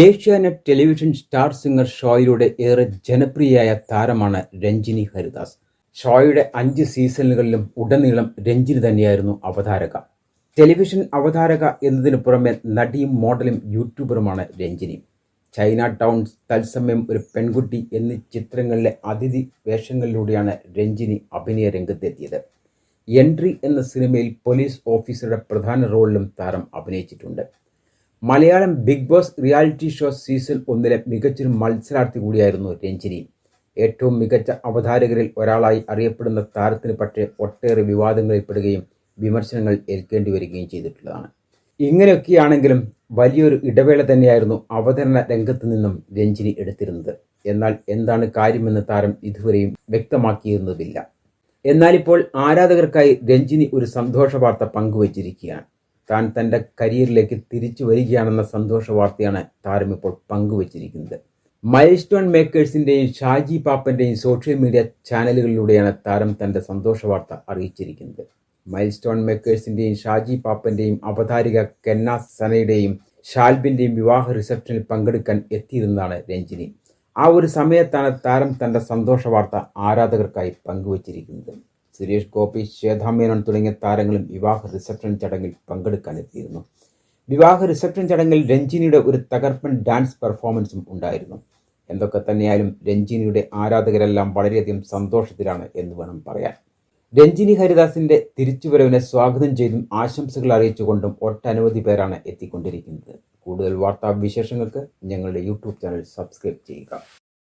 Asianet television star singer ഷോയിലൂടെ ഏറെ ജനപ്രിയയായ താരമാണ് രഞ്ജിനി ഹരിദാസ്. ഷോയുടെ അഞ്ച് സീസണുകളിലും ഉടനീളം രഞ്ജിനി തന്നെയായിരുന്നു അവതാരക. ടെലിവിഷൻ അവതാരക എന്നതിനു പുറമെ നടിയും മോഡലും യൂട്യൂബറുമാണ് രഞ്ജിനി. ചൈന ടൗൺ തത്സമയം ഒരു പെൺകുട്ടി എന്നീ ചിത്രങ്ങളിലെ അതിഥി വേഷങ്ങളിലൂടെയാണ് രഞ്ജിനി അഭിനയ രംഗത്തെത്തിയത്. എൻട്രി എന്ന സിനിമയിൽ പോലീസ് ഓഫീസറുടെ പ്രധാന റോളിലും താരം അഭിനയിച്ചിട്ടുണ്ട്. Malayalam big boss reality show season ഒന്നിലെ മികച്ചൊരു മത്സരാർത്ഥി കൂടിയായിരുന്നു രഞ്ജിനി. ഏറ്റവും മികച്ച അവതാരകരിൽ ഒരാളായി അറിയപ്പെടുന്ന താരത്തിന് പക്ഷേ ഒട്ടേറെ വിവാദങ്ങളിൽപ്പെടുകയും വിമർശനങ്ങൾ ഏൽക്കേണ്ടി വരികയും ചെയ്തിട്ടുള്ളതാണ്. ഇങ്ങനെയൊക്കെയാണെങ്കിലും വലിയൊരു ഇടവേള തന്നെയായിരുന്നു അവതരണ രംഗത്ത് നിന്നും രഞ്ജിനി എടുത്തിരുന്നത്. എന്നാൽ എന്താണ് കാര്യമെന്ന് താരം ഇതുവരെയും വ്യക്തമാക്കിയിരുന്നതില്ല. എന്നാലിപ്പോൾ ആരാധകർക്കായി രഞ്ജിനി ഒരു സന്തോഷ വാർത്ത പങ്കുവച്ചിരിക്കുകയാണ്. താൻ തന്റെ കരിയറിലേക്ക് തിരിച്ചു വരികയാണെന്ന സന്തോഷ വാർത്തയാണ് താരം ഇപ്പോൾ പങ്കുവച്ചിരിക്കുന്നത്. മൈൽ സ്റ്റോൺ മേക്കേഴ്സിന്റെയും ഷാജി പാപ്പന്റെയും സോഷ്യൽ മീഡിയ ചാനലുകളിലൂടെയാണ് താരം തന്റെ സന്തോഷ വാർത്ത അറിയിച്ചിരിക്കുന്നത്. മൈൽ സ്റ്റോൺ മേക്കേഴ്സിന്റെയും ഷാജി പാപ്പന്റെയും അവതാരിക കെന്ന സനയുടെയും ഷാൽബിന്റെയും വിവാഹ റിസപ്ഷനിൽ പങ്കെടുക്കാൻ എത്തിയിരുന്നതാണ് രഞ്ജിനി. ആ ഒരു സമയത്താണ് താരം തന്റെ സന്തോഷ വാർത്ത ആരാധകർക്കായി പങ്കുവച്ചിരിക്കുന്നത്. സുരേഷ് ഗോപി ശ്വേതാ മേനോൻ തുടങ്ങിയ താരങ്ങളും വിവാഹ റിസപ്ഷൻ ചടങ്ങിൽ പങ്കെടുക്കാനെത്തിയിരുന്നു. വിവാഹ റിസപ്ഷൻ ചടങ്ങിൽ രഞ്ജിനിയുടെ ഒരു തകർപ്പൻ ഡാൻസ് പെർഫോമൻസും ഉണ്ടായിരുന്നു. എന്തൊക്കെ തന്നെയായാലും രഞ്ജിനിയുടെ ആരാധകരെല്ലാം വളരെയധികം സന്തോഷത്തിലാണ് എന്ന് വേണം പറയാൻ. രഞ്ജിനി ഹരിദാസിന്റെ തിരിച്ചുവരവിനെ സ്വാഗതം ചെയ്തും ആശംസകൾ അറിയിച്ചുകൊണ്ടും ഒട്ടനവധി പേരാണ് എത്തിക്കൊണ്ടിരിക്കുന്നത്. കൂടുതൽ വാർത്താ വിശേഷങ്ങൾക്ക് ഞങ്ങളുടെ യൂട്യൂബ് ചാനൽ സബ്സ്ക്രൈബ് ചെയ്യുക.